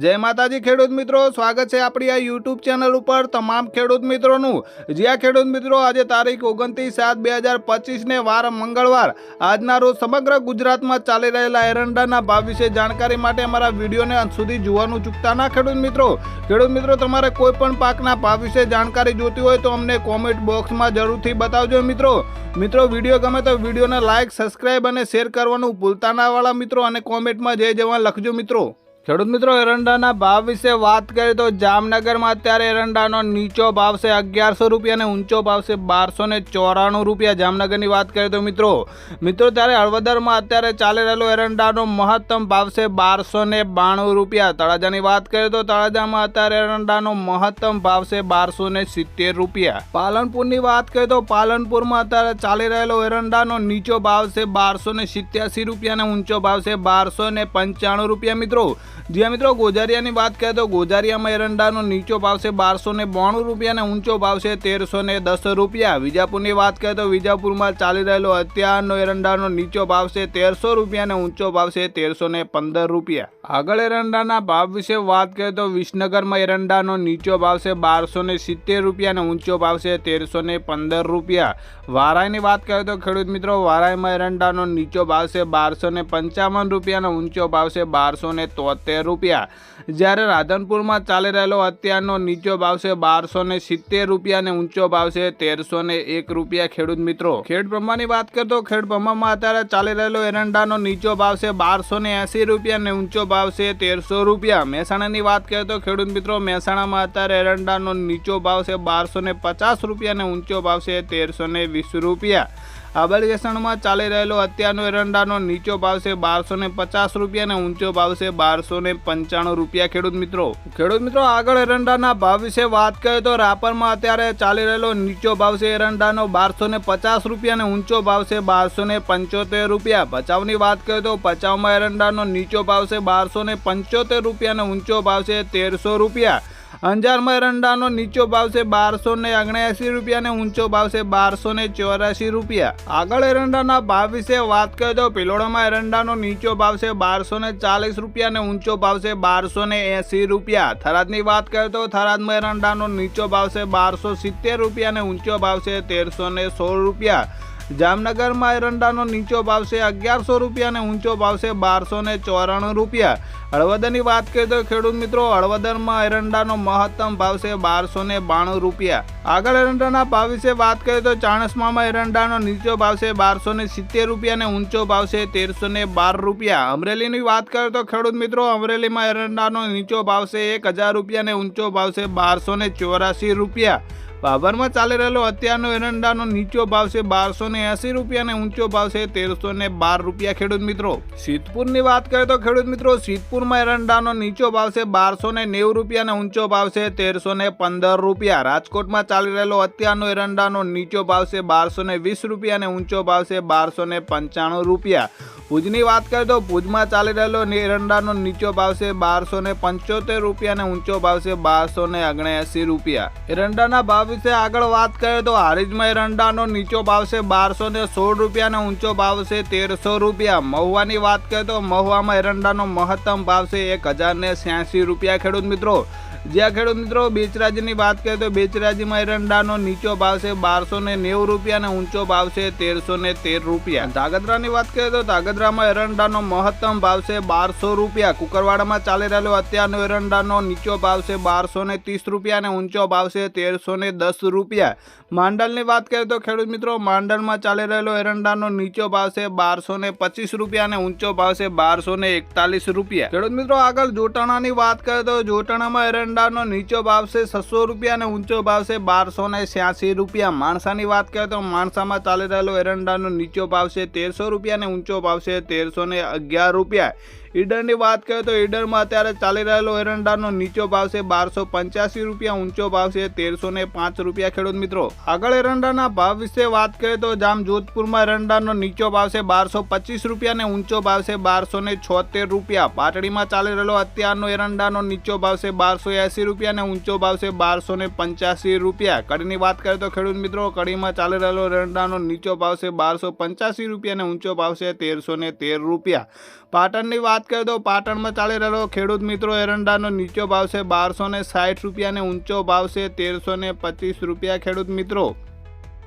જય માતાજી ખેડૂત મિત્રો, સ્વાગત છે આપણી આ યુટ્યુબ ચેનલ ઉપર તમામ ખેડૂત મિત્રોનું. જ્યાં ખેડૂત મિત્રો, આજે તારીખ ઓગણત્રીસ સાત બે હજાર પચીસને વાર મંગળવાર. આજના રોજ સમગ્ર ગુજરાતમાં ચાલી રહેલા એરંડાના ભાવ વિશે જાણકારી માટે અમારા વિડીયોને અંત સુધી જોવાનું ચૂકતા ના ખેડૂત મિત્રો. ખેડૂત મિત્રો, તમારે કોઈ પણ પાકના ભાવ વિશે જાણકારી જોતી હોય તો અમને કોમેન્ટ બોક્સમાં જરૂરથી બતાવજો મિત્રો. મિત્રો, વીડિયો ગમે તો વિડીયોને લાઇક સબસ્ક્રાઇબ અને શેર કરવાનું ભૂલતા ના મિત્રો અને કોમેન્ટમાં જય જવાન લખજો મિત્રો. ખેડૂત મિત્રો, એરંડાના ભાવ વિશે વાત કરીએ તો જામનગરમાં અત્યારે એરંડાનો નીચો ભાવ છે અગિયારસો રૂપિયા અને ઊંચો ભાવ છે બારસો ને ચોરાણું રૂપિયા. જામનગરની વાત કરીએ તો મિત્રો મિત્રો ત્યારે હળવદરમાં અત્યારે ચાલી રહેલો એરંડાનો મહત્તમ ભાવ છે બારસો ને બાણું રૂપિયા. તળાજાની વાત કરીએ તો તળાજામાં અત્યારે એરંડાનો મહત્તમ ભાવ છે બારસો ને સિત્તેર રૂપિયા. પાલનપુરની વાત કરીએ તો પાલનપુરમાં અત્યારે ચાલી રહેલો એરંડાનો નીચો ભાવ છે બારસો ને સિત્યાસી રૂપિયા અને ઊંચો ભાવ છે બારસો ને પંચાણું રૂપિયા. મિત્રો જ્યાં મિત્રો, ગોજારિયાની વાત કરીએ તો ગોજારિયામાં એરંડાનો નીચો ભાવ છે બારસો ને બોણું રૂપિયા અને ઊંચો ભાવ છે તેરસો ને દસ રૂપિયા. વિજાપુરની વાત કરીએ તો વિજાપુરમાં ચાલી રહેલો અત્યારનો એરંડાનો નીચો ભાવ છે તેરસો રૂપિયા અને ઊંચો ભાવ છે તેરસો ને પંદર રૂપિયા. આગળ એરંડાના ભાવ વિશે વાત કરીએ તો વિસનગરમાં એરંડાનો નીચો ભાવ છે બારસો ને સિત્તેર રૂપિયા અને ઊંચો ભાવ છે તેરસો ને પંદર રૂપિયા. વારાઈની વાત કરીએ તો ખેડૂત મિત્રો વારાઈમાં એરંડાનો નીચો ભાવ છે બારસો ને પંચાવન રૂપિયા અને ઊંચો ભાવ છે બારસો ને તોતેર રૂપિયા. જ્યારે રાધનપુરમાં ચાલી રહેલો અત્યારનો નીચો ભાવ છે બારસો ને સિત્તેર રૂપિયા અને ઊંચો ભાવ છે તેરસો ને એક રૂપિયા. ખેડૂત મિત્રો, ખેડ બ્રહ્માની વાત કરીએ તો ખેડ બ્રહ્મામાં અત્યારે ચાલી રહેલો એરંડાનો નીચો ભાવ છે બારસો ને એંસી રૂપિયા અને ઊંચો ભાવ છે તેરસો રૂપિયા. મહેસાણાની વાત કરીએ તો ખેડૂત મિત્રો, મહેસાણામાં અત્યારે એરંડાનો નીચો ભાવ છે બારસો ને પચાસ રૂપિયા અને ઊંચો ભાવ છે તેરસો ને વીસ રૂપિયા. આબળગેસણમાં ચાલી રહેલો અત્યારનો એરંડાનો નીચો ભાવ છે બારસો ને પચાસ રૂપિયા અને ઊંચો ભાવ છે બારસો ને પંચાણું રૂપિયા. ખેડૂત મિત્રો ખેડૂત મિત્રો, આગળ એરંડાના ભાવ વિશે વાત કરીએ તો રાપરમાં અત્યારે ચાલી રહેલો નીચો ભાવ છે એરંડાનો બારસો ને પચાસ રૂપિયા અને ઊંચો ભાવ છે બારસો ને પંચોતેર રૂપિયા. ભચાઉની વાત કરીએ તો ભચાઉમાં એરંડાનો નીચો ભાવ છે બારસો ને પંચોતેર રૂપિયા અને ઊંચો ભાવ છે તેરસો રૂપિયા. અંજારમાં એરંડાનો નીચો ભાવ છે બારસો ને ઓગણએંસી રૂપિયા અને ઊંચો ભાવ છે બારસો ને ચોરાસી રૂપિયા. આગળ એરંડાના ભાવ વિશે વાત કરીએ તો પિલોડામાં એરંડાનો નીચો ભાવ છે બારસો ને ચાલીસ રૂપિયા અને ઊંચો ભાવ છે બારસો ને એંસી રૂપિયા. થરાદની વાત કરીએ તો થરાદમાં એરંડાનો નીચો ભાવ છે બારસો સિત્તેર રૂપિયા અને ઊંચો ભાવ છે તેરસો ને સોળ રૂપિયા. જામનગરમાં એરંડાનો નીચો ભાવ છે અગિયારસો રૂપિયા અને ઊંચો ભાવ છે બારસો ને ચોરાણું રૂપિયા. હળવદરની વાત કરીએ તો ખેડૂત મિત્રો હળવદરમાં એરંડાનો મહત્તમ ભાવ છે બારસો ને બાણું રૂપિયા. આગળ એરંડાના ભાવ વિશે વાત કરીએ તો ચાણસમામાં એરંડાનો નીચો ભાવ છે બારસો ને સિત્તેર રૂપિયા અને ઊંચો ભાવ છે તેરસો ને બાર રૂપિયા. અમરેલીની વાત કરીએ તો ખેડૂત મિત્રો અમરેલીમાં એરંડાનો નીચો ભાવ છે એક હજાર રૂપિયા અને ઊંચો ભાવ છે બારસો ને ચોરાસી રૂપિયા. બાબરમાં ચાલી રહેલો અત્યારનો એરંડાનો નીચો ભાવ છે બારસો ને એંસી રૂપિયા અને ઊંચો ભાવ છે તેરસો ને બાર રૂપિયા ખેડૂત મિત્રો. સિદ્ધપુરની વાત કરીએ તો ખેડૂત મિત્રો, સિદ્ધપુરમાં એરંડાનો નીચો ભાવ છે બારસો ને નેવું રૂપિયા અને ઊંચો ભાવ છે તેરસો ને પંદર રૂપિયા. રાજકોટમાં ચાલી રહેલો અત્યારનો એરંડાનો નીચો ભાવ છે બારસો ને વીસ રૂપિયા અને ઊંચો ભાવ છે બારસો ને પંચાણું રૂપિયા. ભુજની વાત કરીએ તો ભુજમાં ચાલી રહેલો એરંડાનો નીચો ભાવ છે બારસો ને પંચોતેર રૂપિયા અને ઊંચો ભાવ છે બારસો ને ઓગણએંસી રૂપિયા. એરંડાના ભાવ વિશે આગળ વાત કરીએ તો હારીજમાં એરંડાનો નીચો ભાવ છે બારસો ને સોળ રૂપિયા અને ઊંચો ભાવ છે તેરસો રૂપિયા. મહુવાની વાત કરીએ તો મહુવામાં એરંડાનો મહત્તમ ભાવ છે એક હજાર ને રૂપિયા. ખેડૂત મિત્રો જ્યાં ખેડૂત મિત્રો બેચરાજીની વાત કરીએ તો બેચરાજીમાં એરંડાનો નીચો ભાવ છે બારસો નેવું રૂપિયા અને ઊંચો ભાવ છે તેરસો ને તેર રૂપિયા. ધાગધ્રાની વાત કરીએ તો ધાગધ્રામાં એરંડાનો મહત્તમ ભાવ છે બારસો રૂપિયા. કુકરવાડામાં ચાલી રહેલો અત્યારનો એરંડાનો નીચો ભાવ છે બારસો ત્રીસ રૂપિયા અને ઊંચો ભાવ છે તેરસો ને દસ રૂપિયા. માંડલની વાત કરીએ તો ખેડૂત મિત્રો, માંડલમાં ચાલી રહેલો એરંડાનો નીચો ભાવ છે બારસો પચીસ રૂપિયા અને ઊંચો ભાવ છે બારસો એકતાલીસ રૂપિયા. ખેડૂત મિત્રો, આગળ જોટાણાની વાત કરીએ તો જોટાણામાં એરંડાનો નીચો ભાવ છે છસો રૂપિયા અને ઊંચો ભાવ છે બારસો ને છ્યાસી રૂપિયા. માણસાની વાત કરીએ તો માણસામાં ચાલી રહેલો એરંડાનો નીચો ભાવ છે તેરસો રૂપિયા અને ઊંચો ભાવ છે તેરસો ને અગિયાર રૂપિયા. ઈડરની વાત કરીએ તો ઈડરમાં અત્યારે ચાલી રહેલો એરંડાનો નીચો ભાવ છે બારસો પંચ્યાસી રૂપિયા, ઊંચો ભાવ છે તેરસો ને પાંચ રૂપિયા ખેડૂત મિત્રો. આગળ એરંડાના ભાવ વિશે વાત કરીએ તો જામ જોધપુરમાં એરંડાનો નીચો ભાવ છે બારસો પચીસ રૂપિયા ને ઊંચો ભાવ છે બારસો ને છોતેર રૂપિયા. પાટડીમાં ચાલી રહેલો અત્યારનો એરંડાનો નીચો ભાવ છે બારસો એંસી રૂપિયા ને ઊંચો ભાવ છે બારસો ને પંચ્યાસી રૂપિયા. કડીની વાત કરીએ તો ખેડૂત મિત્રો, કડીમાં ચાલી રહેલો એરંડાનો નીચો ભાવ છે બારસો પંચ્યાસી રૂપિયા ને ઊંચો ભાવ છે તેરસો ને તેર રૂપિયા. પાટણની વાત વાત કરીએ તો પાટણમાં ચાલી રહેલો ખેડૂત મિત્રો એરંડાનો નીચો ભાવ છે બારસો ને સાઠ રૂપિયા અને ઊંચો ભાવ છે તેરસો ને પચીસ રૂપિયા ખેડૂત મિત્રો.